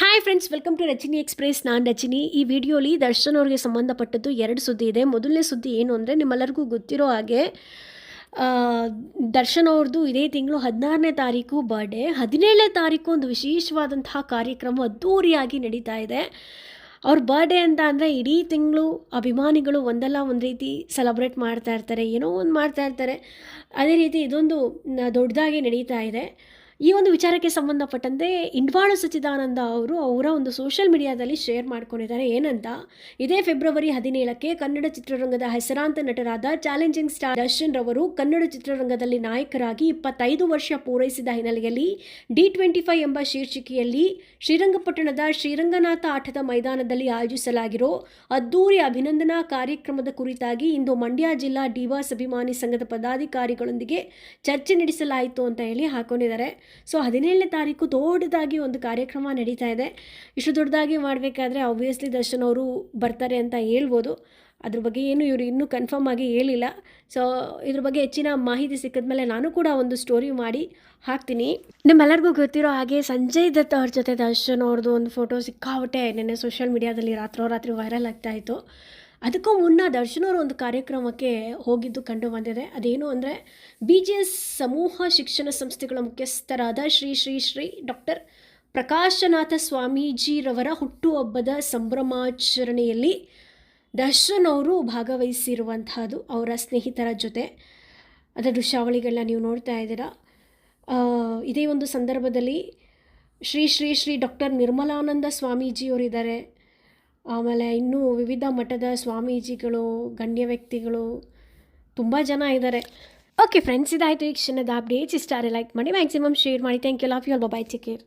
Hi friends welcome to Rachini express ನಾನು ರಚಿನಿ. ಈ ವಿಡಿಯೋಲಿ ದರ್ಶನ್ ಅವ್ರಿಗೆ ಸಂಬಂಧಪಟ್ಟದ್ದು ಎರಡು ಸುದ್ದಿ ಇದೆ. ಮೊದಲನೇ ಸುದ್ದಿ ಏನು ಅಂದರೆ, ನಿಮ್ಮೆಲ್ಲರಿಗೂ ಗೊತ್ತಿರೋ ಹಾಗೆ ದರ್ಶನ್ ಅವ್ರದ್ದು ಇದೇ ತಿಂಗಳು ಹದಿನಾರನೇ ತಾರೀಕು ಬರ್ಡೇ ಹದಿನೇಳನೇ ತಾರೀಕು ಒಂದು ವಿಶೇಷವಾದಂತಹ ಕಾರ್ಯಕ್ರಮ ಅದ್ಧೂರಿಯಾಗಿ ನಡೀತಾ ಇದೆ. ಅವ್ರ ಬರ್ಡೇ ಅಂತ ಅಂದರೆ ಇಡೀ ತಿಂಗಳು ಅಭಿಮಾನಿಗಳು ಒಂದಲ್ಲ ಒಂದು ರೀತಿ ಸೆಲೆಬ್ರೇಟ್ ಮಾಡ್ತಾ ಇರ್ತಾರೆ. ಏನೋ ಒಂದು ಮಾಡ್ತಾ ಇರ್ತಾರೆ. ಅದೇ ರೀತಿ ಇದೊಂದು ದೊಡ್ಡದಾಗಿ ನಡೀತಾ ಇದೆ. ಈ ಒಂದು ವಿಚಾರಕ್ಕೆ ಸಂಬಂಧಪಟ್ಟಂತೆ ಇಂಡ್ವಾಳ ಸಚ್ಚಿದಾನಂದ ಅವರು ಅವರ ಒಂದು ಸೋಷಿಯಲ್ ಮೀಡಿಯಾದಲ್ಲಿ ಶೇರ್ ಮಾಡ್ಕೊಂಡಿದ್ದಾರೆ. ಏನಂತ? ಇದೇ ಫೆಬ್ರವರಿ ಹದಿನೇಳಕ್ಕೆ ಕನ್ನಡ ಚಿತ್ರರಂಗದ ಹೆಸರಾಂತ ನಟರಾದ ಚಾಲೆಂಜಿಂಗ್ ಸ್ಟಾರ್ ದರ್ಶನ್ ರವರು ಕನ್ನಡ ಚಿತ್ರರಂಗದಲ್ಲಿ ನಾಯಕರಾಗಿ ಇಪ್ಪತ್ತೈದು ವರ್ಷ ಪೂರೈಸಿದ ಹಿನ್ನೆಲೆಯಲ್ಲಿ ಡಿ ಟ್ವೆಂಟಿ ಫೈವ್ ಎಂಬ ಶೀರ್ಷಿಕೆಯಲ್ಲಿ ಶ್ರೀರಂಗಪಟ್ಟಣದ ಶ್ರೀರಂಗನಾಥ ಆಟದ ಮೈದಾನದಲ್ಲಿ ಆಯೋಜಿಸಲಾಗಿರೋ ಅದ್ದೂರಿ ಅಭಿನಂದನಾ ಕಾರ್ಯಕ್ರಮದ ಕುರಿತಾಗಿ ಇಂದು ಮಂಡ್ಯ ಜಿಲ್ಲಾ ಡಿವಾಸ್ ಅಭಿಮಾನಿ ಸಂಘದ ಪದಾಧಿಕಾರಿಗಳೊಂದಿಗೆ ಚರ್ಚೆ ನಡೆಸಲಾಯಿತು ಅಂತ ಹೇಳಿ ಹಾಕೊಂಡಿದ್ದಾರೆ. ಸೊ ಹದಿನೇಳನೇ ತಾರೀಕು ದೊಡ್ಡದಾಗಿ ಒಂದು ಕಾರ್ಯಕ್ರಮ ನಡೀತಾ ಇದೆ. ಇಷ್ಟು ದೊಡ್ಡದಾಗಿ ಮಾಡಬೇಕಾದ್ರೆ ಆಬ್ವಿಯಸ್ಲಿ ದರ್ಶನ್ ಅವರು ಬರ್ತಾರೆ ಅಂತ ಹೇಳ್ಬೋದು. ಅದ್ರ ಬಗ್ಗೆ ಏನು ಇವರು ಇನ್ನೂ ಕನ್ಫರ್ಮ್ ಆಗಿ ಹೇಳಿಲ್ಲ. ಸೊ ಇದ್ರ ಬಗ್ಗೆ ಹೆಚ್ಚಿನ ಮಾಹಿತಿ ಸಿಕ್ಕಿದ್ಮೇಲೆ ನಾನು ಕೂಡ ಒಂದು ಸ್ಟೋರಿ ಮಾಡಿ ಹಾಕ್ತೀನಿ. ನಿಮ್ಮೆಲ್ಲರಿಗೂ ಗೊತ್ತಿರೋ ಹಾಗೆ ಸಂಜಯ್ ದತ್ ಅವ್ರ ಜೊತೆ ದರ್ಶನ್ ಅವ್ರದ್ದು ಒಂದು ಫೋಟೋ ಸಿಕ್ಕಾಬಿಟ್ಟೆ ನೆನ್ನೆ ಸೋಷಿಯಲ್ ಮೀಡಿಯಾದಲ್ಲಿ ರಾತ್ರೋರಾತ್ರಿ ವೈರಲ್ ಆಗ್ತಾ ಇತ್ತು. ಅದಕ್ಕೂ ಮುನ್ನ ದರ್ಶನ್ ಅವರು ಒಂದು ಕಾರ್ಯಕ್ರಮಕ್ಕೆ ಹೋಗಿದ್ದು ಕಂಡು ಬಂದಿದೆ. ಅದೇನು ಅಂದರೆ ಬಿ ಜಿ ಎಸ್ ಸಮೂಹ ಶಿಕ್ಷಣ ಸಂಸ್ಥೆಗಳ ಮುಖ್ಯಸ್ಥರಾದ ಶ್ರೀ ಶ್ರೀ ಶ್ರೀ ಡಾಕ್ಟರ್ ಪ್ರಕಾಶನಾಥ ಸ್ವಾಮೀಜಿರವರ ಹುಟ್ಟುಹಬ್ಬದ ಸಂಭ್ರಮಾಚರಣೆಯಲ್ಲಿ ದರ್ಶನ್ ಅವರು ಭಾಗವಹಿಸಿರುವಂತಹದ್ದು ಅವರ ಸ್ನೇಹಿತರ ಜೊತೆ. ಅದರ ದೃಶ್ಯಾವಳಿಗಳನ್ನ ನೀವು ನೋಡ್ತಾ ಇದ್ದೀರಾ. ಇದೇ ಒಂದು ಸಂದರ್ಭದಲ್ಲಿ ಶ್ರೀ ಶ್ರೀ ಶ್ರೀ ಡಾಕ್ಟರ್ ನಿರ್ಮಲಾನಂದ ಸ್ವಾಮೀಜಿಯವರಿದ್ದಾರೆ. ಆಮೇಲೆ ಇನ್ನೂ ವಿವಿಧ ಮಠದ ಸ್ವಾಮೀಜಿಗಳು, ಗಣ್ಯ ವ್ಯಕ್ತಿಗಳು, ತುಂಬ ಜನ ಇದ್ದಾರೆ ಓಕೆ ಫ್ರೆಂಡ್ಸ್ ಇದಾಯಿತು ಈ ಕ್ಷಣದ ಅಪ್ಡೇಟ್ಸ್ ಇಷ್ಟ ಲೈಕ್ ಮಾಡಿ ಮ್ಯಾಕ್ಸಿಮಮ್ ಶೇರ್ ಮಾಡಿ. Thank you love you all bye take care